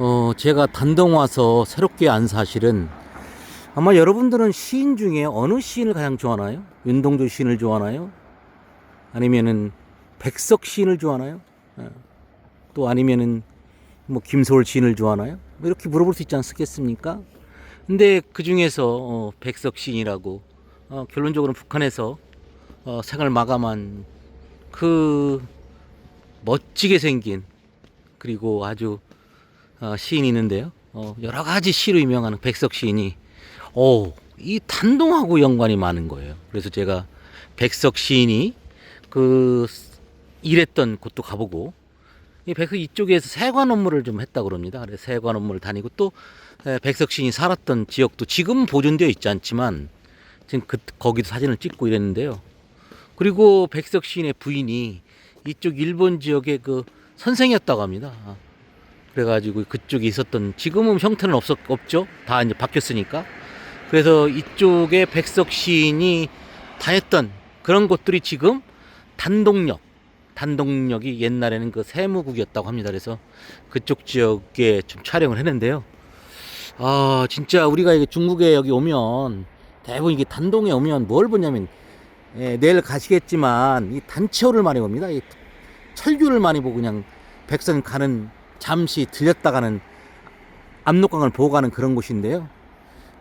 어, 제가 단동 와서 새롭게 안 사실은 아마 여러분들은 시인 중에 어느 시인을 가장 좋아하나요? 윤동주 시인을 좋아하나요? 아니면은 백석 시인을 좋아하나요? 예. 또 아니면은 뭐 김소월 시인을 좋아하나요? 뭐 이렇게 물어볼 수 있지 않겠습니까? 근데 그 중에서 어, 백석 시인이라고 어, 결론적으로 북한에서 어, 생을 마감한 그 멋지게 생긴 그리고 아주 어, 시인이 있는데요. 어, 여러 가지 시로 유명한 백석 시인이 오, 이 단동하고 연관이 많은 거예요. 그래서 제가 백석 시인이 그 일했던 곳도 가보고 이 백석 이쪽에서 세관 업무를 좀 했다 그럽니다. 그래서 세관 업무를 다니고 또 에, 백석 시인이 살았던 지역도 지금 보존되어 있지 않지만 지금 그 거기도 사진을 찍고 이랬는데요. 그리고 백석 시인의 부인이 이쪽 일본 지역의 그 선생이었다고 합니다. 그래가지고 그쪽에 있었던 지금은 형태는 없었 없죠. 다 이제 바뀌었으니까. 그래서 이쪽에 백석 시인이 다녔던 그런 곳들이 지금 단동역, 단동역이 옛날에는 그 세무국이었다고 합니다. 그래서 그쪽 지역에 좀 촬영을 했는데요. 아 진짜 우리가 중국에 여기 오면 대부분 이게 단동에 오면 뭘 보냐면 예, 내일 가시겠지만 이 단체호를 많이 봅니다. 이 철규를 많이 보고 그냥 백성 가는 잠시 들렸다 가는 압록강을 보고 가는 그런 곳인데요.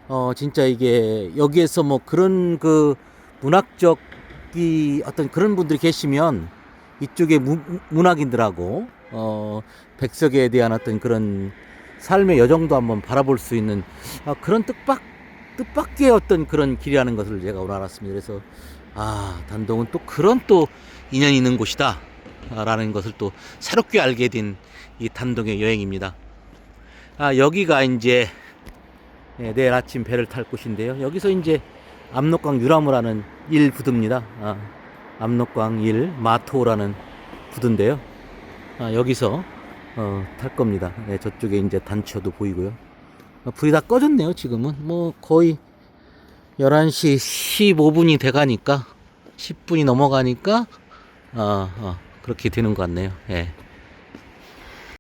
어 진짜 이게 여기에서 뭐 그런 그 문학적이 어떤 그런 분들이 계시면 이쪽에 무, 문학인들하고 어 백석에 대한 어떤 그런 삶의 여정도 한번 바라볼 수 있는 아, 그런 뜻밖 뜻밖의 어떤 그런 길이라는 것을 제가 오늘 알았습니다. 그래서 아 단동은 또 그런 또 인연이 있는 곳이다. 라는 것을 또 새롭게 알게 된 이 단동의 여행입니다. 아, 여기가 이제 예, 내일 아침 배를 탈 곳인데요. 여기서 이제 압록강 유람을 일 부두입니다. 아, 압록강 일 마토라는 부두인데요. 아, 여기서 어, 탈 겁니다. 예, 저쪽에 이제 단체도 보이고요. 어, 불이 다 꺼졌네요. 지금은 뭐 거의 11시 15분이 돼가니까 10분이 넘어가니까 어, 어, 그렇게 되는 것 같네요. 예.